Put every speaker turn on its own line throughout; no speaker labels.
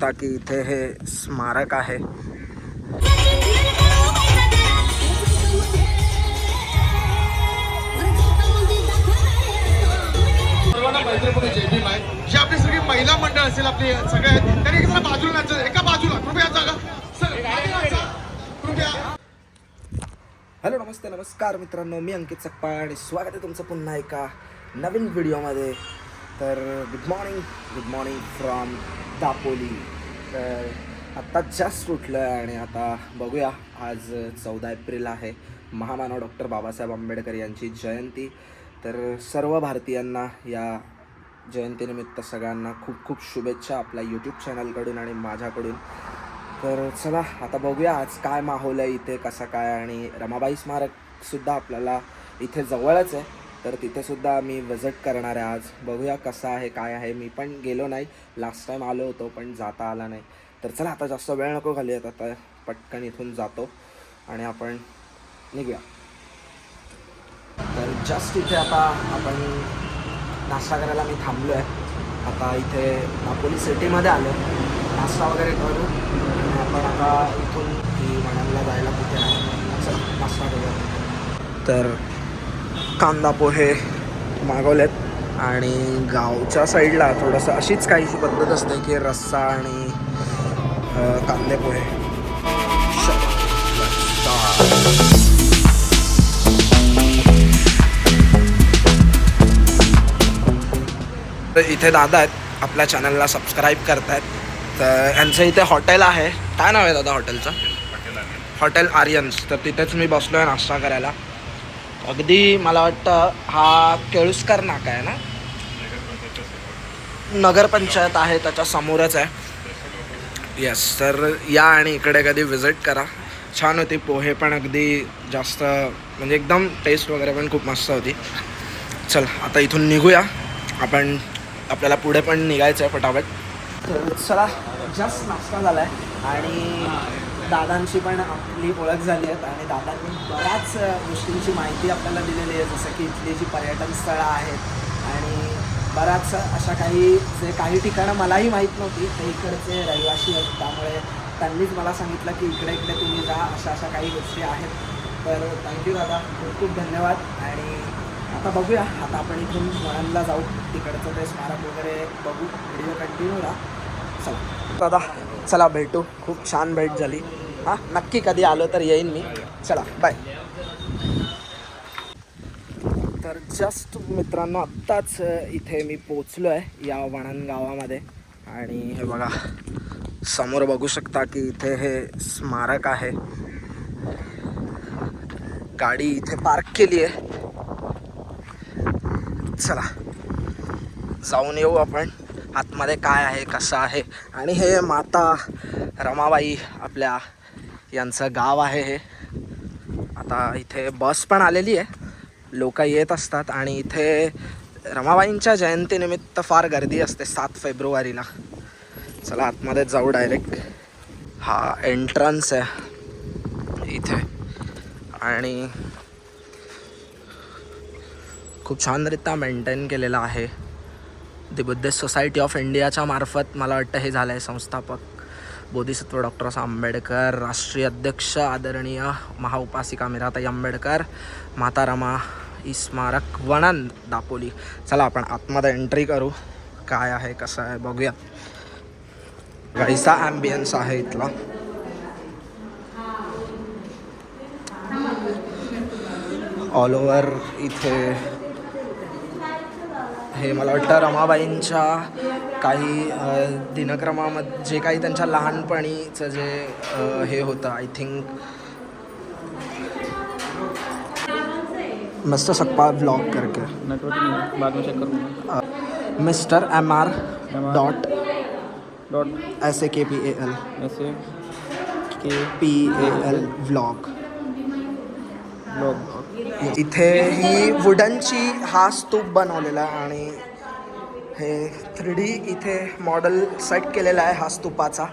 ताकी इथे हे स्मारक आहे.
जी आपली सगळी महिला मंडळ असेल आपली सगळे त्यांनी एका बाजूला एका बाजूला. कृपया जागा.
हॅलो नमस्ते नमस्कार मित्रांनो. मी अंकित सकपाळ आणि स्वागत आहे तुमचं पुन्हा एका नवीन व्हिडिओमध्ये तर good morning good morning from Dapoli. तर आत्ता जास्त उठलं आहे आणि आता बघूया आज चौदा एप्रिल आहे. महामानव डॉक्टर बाबासाहेब आंबेडकर यांची जयंती. तर सर्व भारतीयांना या जयंतीनिमित्त सगळ्यांना खूप खूप शुभेच्छा आपल्या यूट्यूब चॅनलकडून आणि माझ्याकडून. तर चला आता बघूया आज काय माहोल आहे इथे कसं काय आणि रमाबाई स्मारकसुद्धा आपल्याला इथे जवळच आहे. तर तिथेसुद्धा मी विजिट करणार आहे आज. बघूया कसं आहे काय आहे. मी पण गेलो नाही. लास्ट टाईम आलो होतो पण जाता आला नाही. तर चला आता जास्त वेळ नको घालूयात. आता पटकन इथून जातो आणि आपण निघूया. तर जस्ट इथे आता आपण नाश्ता करायला मी थांबलो आहे आता इथे दापोली सिटीमध्ये आलो नाश्ता वगैरे करू आणि आपण आता इथून की वणाला जायला कुठे नाही चला नाश्ता करूया. तर कांदा पोहे मागवलेत. आणि गावच्या साईडला थोडंसं अशीच काहीशी पद्धत असते की रस्सा आणि कांदे पोहे. तर इथे दादा आहेत आपल्या चॅनलला सबस्क्राईब करतायत. तर यांचं इथे हॉटेल आहे. काय नाव आहे दादा हॉटेलचं हॉटेल आर्यन्स तर तिथेच मी बसलो आहे नाश्ता करायला. अगदी मला वाटतं हा केळुसकर नाका आहे ना? नगरपंचायत आहे त्याच्या समोरच आहे. येस तर या आणि इकडे कधी विजिट करा. छान होती पोहे पण अगदी जास्त म्हणजे एकदम टेस्ट वगैरे पण खूप मस्त होती. चल आता इथून निघूया. आपण आपल्याला पुढे पण निघायचं आहे फटाफट तर चला जस्ट नाश्ता झाला आहे आणि दादांशी पण आपली ओळख झाली आहे आणि दादांनी बऱ्याच गोष्टींची माहिती आपल्याला दिलेली आहे. जसं की इथली जी पर्यटन स्थळं आहेत आणि बऱ्याच अशा काही जे काही ठिकाणं मलाही माहीत नव्हती ते इकडचे रहिवासी आहेत. त्यामुळे त्यांनीच मला सांगितलं की इकडे इकडे तुम्ही जा अशा अशा काही गोष्टी आहेत. तर थँक्यू दादा. खूप खूप धन्यवाद. आणि आता बघूया. आता आपण इथून वळणला जाऊ. तिकडचं ते स्मारक वगैरे बघू. व्हिडिओ कंटिन्यू राहा. चला. दादा चला भेटू. खूप छान भेट झाली. हां नक्की कधी आलो तर येईन मी. चला बाय तर जस्ट मित्रांनो आत्ताच इथे मी पोचलो आहे या वणन गावामध्ये आणि हे बघा समोर बघू शकता की इथे हे स्मारक आहे. गाडी इथे पार्क केली आहे. चला जाऊन येऊ आपण. आतमध्ये काय आहे कसं आहे? आणि हे माता रमाबाई आपल्या यांचं गाव आहे हे. आता इथे बस पण आलेली आहे. लोक येत असतात आणि इथे रमाबाईंच्या जयंतीनिमित्त फार गर्दी असते सात फेब्रुवारीला. चला आतमध्ये जाऊ डायरेक्ट हा एंट्रन्स आहे इथे. आणि खूप छानरित्या मेंटेन केलेला आहे. द बुद्धिस्ट सोसायटी ऑफ इंडियाच्या मार्फत मला वाटतं हे झालं आहे संस्थापक बोधिसत्व डॉक्टर आंबेडकर राष्ट्रीय अध्यक्ष आदरणीय महाउपासिका मिराताई आंबेडकर माता रमा स्मारक वणन दापोली. चला आपण आतमध्ये एंट्री करू काय आहे कसं आहे बघूया. गाईचा ॲम्बियन्स आहे इथला. ऑल ओव्हर इथे हे मला वाटतं रमाबाईंच्या काही दिनक्रमामध्ये जे काही त्यांच्या लहानपणीचं जे हे होतं I think mister Sakpal blog करके. Mister M R dot
dot
S A K P A L.
ऐसे
K P A L vlog
blog
इथे ही वुडनची हा स्तूप बनवलेला आहे आणि हे थ्री डी इथे मॉडेल सेट केलेला आहे हा स्तूपाचा.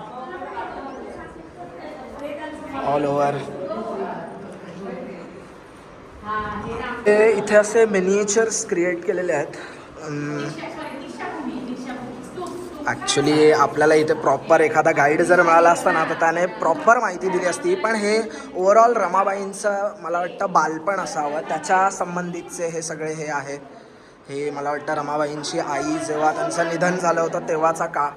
ऑल ओव्हर ते इथे असे मिनिएचर्स क्रिएट केलेले आहेत. ॲक्च्युली आपल्याला इथे प्रॉपर एखादा गाईड जर मिळाला असता ना तर त्याने प्रॉपर माहिती दिली असती. पण हे ओव्हरऑल रमाबाईंचं मला वाटतं बालपण असावं. त्याच्या संबंधितचे हे सगळे हे आहे. हे मला वाटतं रमाबाईंची आई जेव्हा त्यांचं निधन झालं होतं तेव्हाचा का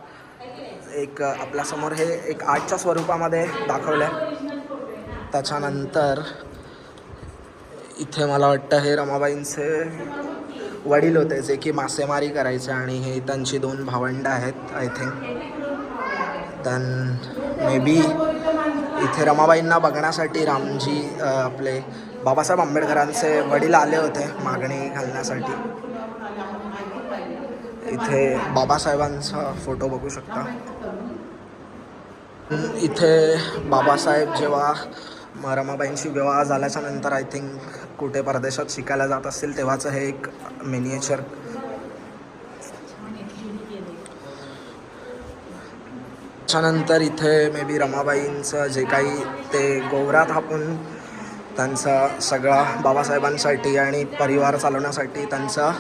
एक आपल्यासमोर हे एक आर्टच्या स्वरूपामध्ये दाखवलं आहे त्याच्यानंतर इथे मला वाटतं हे रमाबाईंचे वडील होते जे की मासेमारी करायचे आणि हे त्यांची दोन भावंडं आहेत I think then maybe इथे रमाबाईंना बघण्यासाठी रामजी आपले बाबासाहेब आंबेडकरांचे वडील आले होते मागणी घालण्यासाठी. इथे बाबासाहेबांचा फोटो बघू शकता. इथे बाबासाहेब जेव्हा मग रमाबाईंशी विवाह झाल्याच्यानंतर आय थिंक कुठे परदेशात शिकायला जात असतील तेव्हाचं हे एक मिनिएचर त्याच्यानंतर इथे मे बी रमाबाईंचं जे काही ते गोवरा थापून त्यांचा सगळा बाबासाहेबांसाठी आणि परिवार चालवण्यासाठी त्यांचा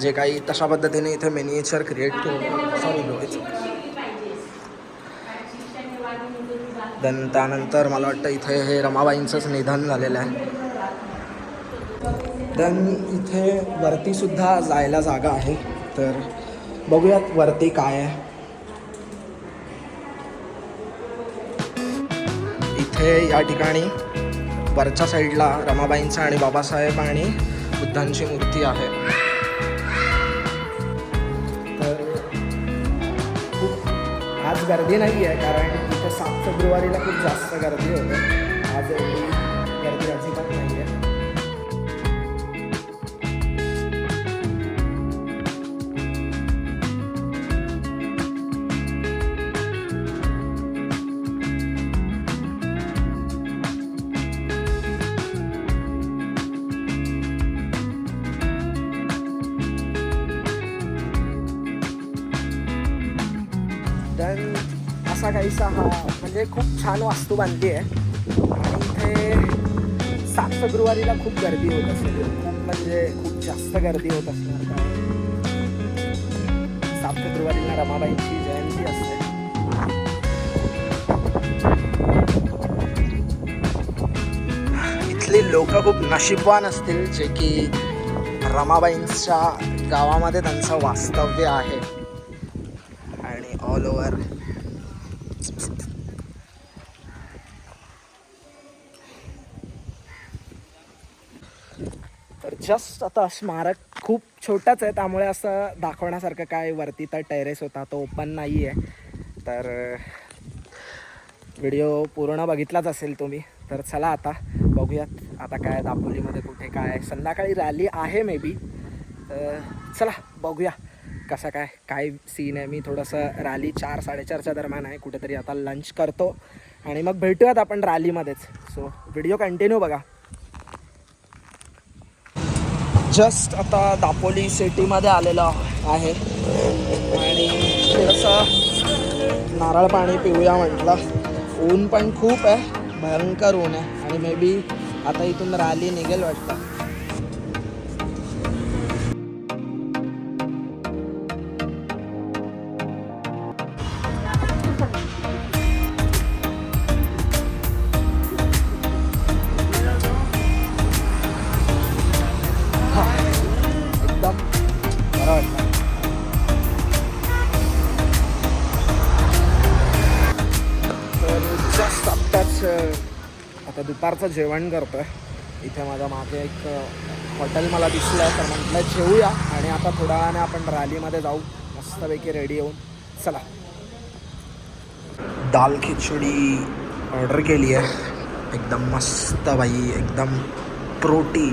जे काही तशा पद्धतीने इथे मिनिएचर क्रिएट केलं. सॉरी देन त्यानंतर मला वाटतं इथे हे रमाबाईंचंच निधन झालेलं आहे. देन इथे वरतीसुद्धा जायला जागा आहे. तर बघूयात वरती काय आहे. इथे या ठिकाणी वरच्या साईडला रमाबाईंचा आणि बाबासाहेब आणि बुद्धांची मूर्ती आहे. तर खूप आज गर्दी नाही आहे कारण सात फेब्रुवारीला खूप जास्त गर्दी होते. आज एवढी काहीसा हा म्हणजे खूप छान वास्तू बांधली आहे. आणि इथे सात फेब्रुवारीला खूप गर्दी होत असेल खूप म्हणजे खूप जास्त गर्दी होत असणार सात फेब्रुवारीला रमाबाईंची जयंती असते. इथली लोक खूप नशीबवान असतील जे की रमाबाईंच्या गावामध्ये त्यांचं वास्तव्य आहे आणि ऑल ओव्हर तर जस्ट आता स्मारक खूप छोटाच आहे त्यामुळे असं दाखवण्यासारखं काय वरती तर टेरेस होता तो ओपन नाही आहे तर व्हिडिओ पूर्ण बघितलाच असेल तुम्ही तर चला आता बघूयात आता काय दापोलीमध्ये कुठे काय संध्याकाळी रॅली आहे मे बी चला बघूया कसं काय काय सीन आहे. मी थोडंसं रॅली चार साडेचारच्या दरम्यान आहे कुठेतरी आता लंच करतो. आणि मग भेटूयात आपण रॅलीमध्येच सो व्हिडिओ कंटिन्यू बघा. जस्ट आता दापोली सिटीमध्ये आलेलं आहे. आणि थोडंसं नारळ पाणी पिऊया म्हटलं. ऊन पण खूप आहे. भयंकर ऊन आहे. आणि मे बी आता इथून रॅली निघेल वाटतं. दुपारचं जेवण करतो आहे इथे माझ्या मागे एक हॉटेल मला दिसलं आहे तर म्हटलं जेवूया आणि आता थोड्या वेळाने आपण रॅलीमध्ये जाऊ. मस्तपैकी रेडी होऊन चला. दाल खिचडी ऑर्डर केली आहे एकदम मस्त बाई. एकदम प्रोटीन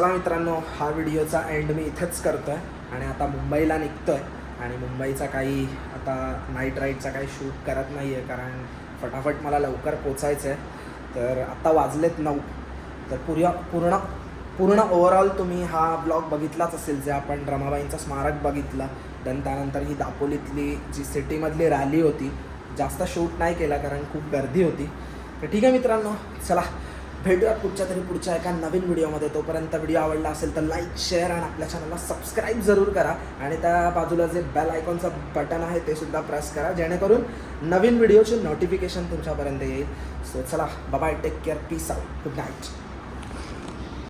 चला मित्रांनो हा व्हिडिओचा एंड मी इथेच करतो आहे आणि आता मुंबईला निघतो आहे आणि मुंबईचा काही आता नाईट राईडचा काही शूट करत नाही आहे कारण फटाफट मला लवकर पोचायचं आहे तर आत्ता वाजलेत नऊ. तर पूर्ण पूर्ण पूर्ण ओव्हरऑल तुम्ही हा ब्लॉग बघितलाच असेल जे आपण रमाबाईंचं स्मारक बघितला. देन त्यानंतर ही दापोलीतली जी सिटीमधली रॅली होती जास्त शूट नाही केला कारण खूप गर्दी होती. तर ठीक आहे मित्रांनो चला. भेटूयात कुठच्या तरी पुढच्या एका नवीन व्हिडिओमध्ये. तोपर्यंत व्हिडिओ आवडला असेल तर लाईक शेअर आणि आपल्या चॅनलला सबस्क्राईब जरूर करा. आणि त्या बाजूला जे बेल आयकॉनचं बटन आहे ते सुद्धा प्रेस करा. जेणेकरून नवीन व्हिडिओचे नोटिफिकेशन तुमच्यापर्यंत येईल. सो चला bye take care peace out good night